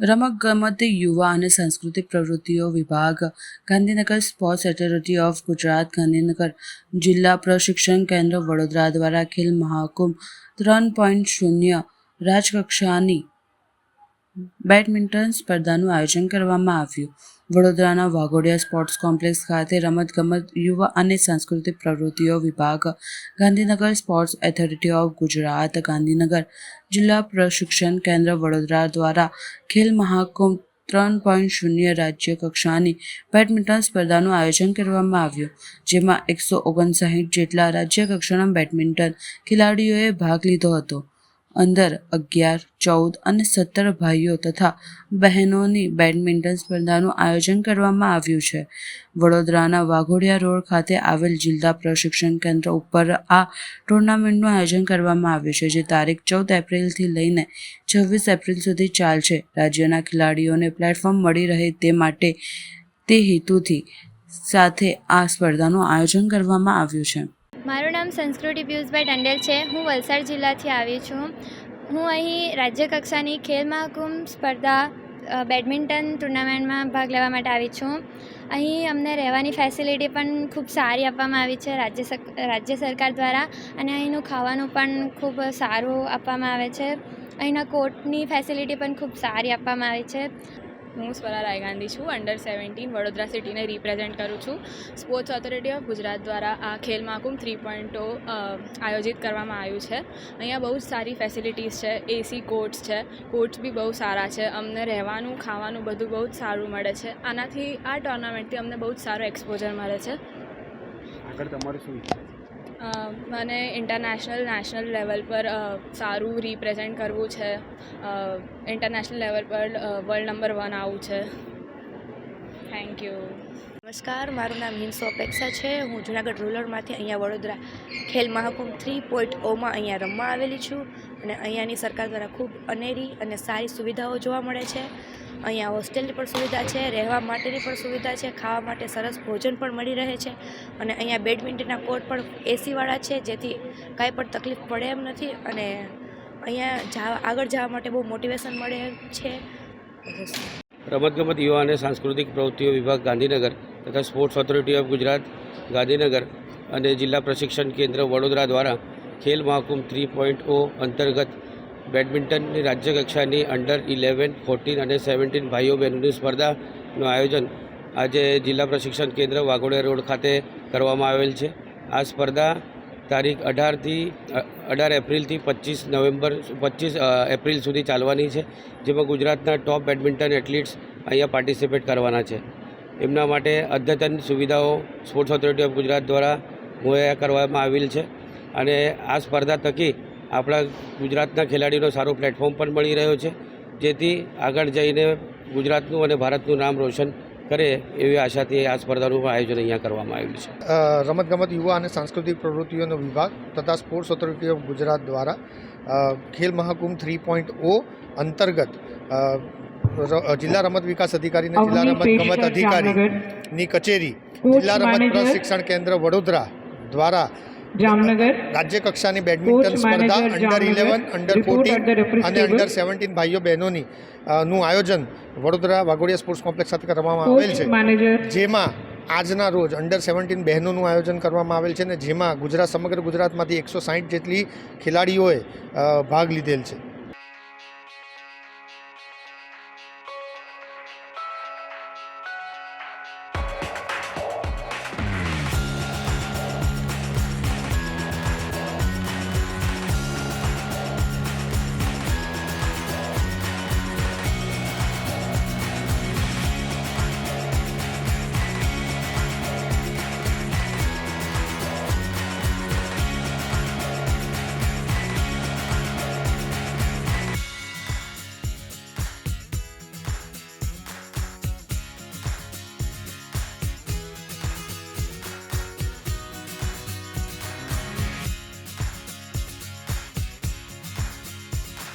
રમતગમત, યુવા અને સાંસ્કૃતિક પ્રવૃત્તિઓ વિભાગ, Gandhinagar sports authority of Gujarat, Gandhinagar જિલ્લા પ્રશિક્ષણ કેન્દ્ર વડોદરા દ્વારા ખેલ મહાકુંભ ત્રણ પોઈન્ટ શૂન્ય રાજકક્ષાની બેડમિન્ટન સ્પર્ધાનું આયોજન કરવામાં આવ્યું. વડોદરાના વાઘોડિયા સ્પોર્ટ્સ કોમ્પ્લેક્સ ખાતે રમતગમત, યુવા અને સાંસ્કૃતિક પ્રવૃત્તિઓ વિભાગ, Gandhinagar sports authority of Gujarat, Gandhinagar જિલ્લા પ્રશિક્ષણ કેન્દ્ર વડોદરા દ્વારા ખેલ મહાકુંભ ત્રણ પોઈન્ટ શૂન્ય રાજ્ય કક્ષાની બેડમિન્ટન સ્પર્ધાનું આયોજન કરવામાં આવ્યું, જેમાં એકસો ઓગણસાહીઠ જેટલા રાજ્ય કક્ષાના બેડમિન્ટન ખેલાડીઓએ ભાગ લીધો હતો. અંદર અગિયાર, ચૌદ અને સત્તર ભાઈઓ તથા બહેનોની બેડમિન્ટન સ્પર્ધાનું આયોજન કરવામાં આવ્યું છે. વડોદરાના વાઘોડિયા રોડ ખાતે આવેલ જિલ્લા પ્રશિક્ષણ કેન્દ્ર ઉપર આ ટુર્નામેન્ટનું આયોજન કરવામાં આવ્યું છે, જે તારીખ ચૌદ એપ્રિલથી લઈને છવ્વીસ એપ્રિલ સુધી ચાલશે. રાજ્યના ખેલાડીઓને પ્લેટફોર્મ મળી રહે તે માટે તે હેતુથી સાથે આ સ્પર્ધાનું આયોજન કરવામાં આવ્યું છે. મારું નામ સંસ્કૃતિ પિયુષભાઈ ટંડેલ છે. હું વલસાડ જિલ્લાથી આવી છું. હું અહીં રાજ્ય કક્ષાની ખેલ મહાકુંભ સ્પર્ધા બેડમિન્ટન ટુર્નામેન્ટમાં ભાગ લેવા માટે આવી છું. અહીં અમને રહેવાની ફેસિલિટી પણ ખૂબ સારી આપવામાં આવી છે રાજ્ય રાજ્ય સરકાર દ્વારા અને અહીંનું ખાવાનું પણ ખૂબ સારું આપવામાં આવે છે. અહીંના કોર્ટની ફેસિલિટી પણ ખૂબ સારી આપવામાં આવી છે. હું સ્વરા રાયગાંધી છું અંડર સેવન્ટીન વડોદરા સિટીને રિપ્રેઝેન્ટ કરું છું. સ્પોર્ટ્સ ઓથોરિટી ઓફ ગુજરાત દ્વારા આ ખેલ મહાકુંભ થ્રી પોઈન્ટ આયોજિત કરવામાં આવ્યું છે. અહીંયા બહુ જ સારી ફેસિલિટીઝ છે એસી કોર્ટ્સ છે કોર્ટ્સ બી બહુ સારા છે. અમને રહેવાનું, ખાવાનું બધું બહુ જ સારું મળે છે. આનાથી આ ટુર્નામેન્ટથી અમને બહુ જ સારો એક્સપોઝર મળે છે. આગળ તમારું શું મને ઇન્ટરનેશનલ નેશનલ લેવલ પર સારું રિપ્રેઝેન્ટ કરવું છે. ઇન્ટરનેશનલ લેવલ પર વર્લ્ડ નંબર વન આવવું છે. થેન્ક યુ નમસ્કાર, મારું નામ હિંસો અપેક્ષા છે. હું જુનાગઢ રૂરલમાંથી અહીંયા વડોદરા ખેલ મહાકુંભ થ્રી પોઈન્ટ ઓમાં અહીંયા રમવા આવેલી છું અને અહીંયાની સરકાર દ્વારા ખૂબ અનેરી અને સારી સુવિધાઓ જોવા મળે છે. અહીંયા હોસ્ટેલની પણ સુવિધા છે, રહેવા માટેની પણ સુવિધા છે, ખાવા માટે સરસ ભોજન પણ મળી રહે છે અને અહીંયા બેડમિન્ટનના કોર્ટ પણ એસીવાળા છે, જેથી કાંઈ પણ તકલીફ પડે એમ નથી અને અહીંયા જવા આગળ જવા માટે બહુ મોટિવેશન મળે છે. રમતગમત યુવા અને સાંસ્કૃતિક પ્રવૃત્તિઓ વિભાગ ગાંધીનગર તથા sports authority of Gujarat Gandhinagar અને જિલ્લા પ્રશિક્ષણ કેન્દ્ર વડોદરા દ્વારા ખેલ મહાકુંભ થ્રી પોઈન્ટ ઓ અંતર્ગત બેડમિન્ટનની રાજ્ય કક્ષાની અંડર ઇલેવન ફોર્ટીન અને સેવન્ટીન ભાઈઓ બહેનોની સ્પર્ધાનું આયોજન આજે જિલ્લા પ્રશિક્ષણ કેન્દ્ર વાઘોડિયા રોડ ખાતે કરવામાં આવેલ છે. આ સ્પર્ધા તારીખ અઢારથી અઢાર એપ્રિલથી પચીસ નવેમ્બર, પચીસ એપ્રિલ સુધી ચાલવાની છે, જેમાં ગુજરાતના ટોપ બેડમિન્ટન એથ્લીટ્સ અહીંયા પાર્ટિસિપેટ કરવાના છે. એમના માટે અદ્યતન સુવિધાઓ સ્પોર્ટ્સ ઓથોરિટી ઓફ ગુજરાત દ્વારા મુહૈયા કરવામાં આવેલ છે અને આ સ્પર્ધા થકી આપણા ગુજરાતના ખેલાડીનો સારો પ્લેટફોર્મ પણ મળી રહ્યો છે. જેથી આગળ જઈને ગુજરાતનું અને ભારતનું નામ રોશન કરે એવી આશાથી આ સ્પર્ધાનું આયોજન અહીંયા કરવામાં આવ્યું છે. રમતગમત યુવા અને સાંસ્કૃતિક પ્રવૃત્તિઓનો વિભાગ તથા સ્પોર્ટ્સ ઓથોરિટી ઓફ ગુજરાત દ્વારા ખેલ મહાકુંભ થ્રી પોઈન્ટ ઓ અંતર્ગત ર- જિલ્લા રમત વિકાસ અધિકારી અને જિલ્લા રમત ગમત અધિકારીની કચેરી જિલ્લા રમત પ્રશિક્ષણ કેન્દ્ર વડોદરા દ્વારા જામનગર રાજ્ય કક્ષાની બેડમિન્ટન સ્પર્ધા અંડર ઇલેવન અંડર ફોર્ટીન અને અંડર સેવન્ટીન ભાઈઓ બહેનોની નું આયોજન વડોદરા વાઘોડિયા સ્પોર્ટ્સ કોમ્પ્લેક્સ ખાતે કરવામાં આવેલ છે. જેમાં આજના રોજ અંડર સેવન્ટીન બહેનોનું આયોજન કરવામાં આવેલ છે અને જેમાં ગુજરાત સમગ્ર ગુજરાતમાંથી એકસો સાહીઠ જેટલી ખેલાડીઓએ ભાગ લીધેલ છે.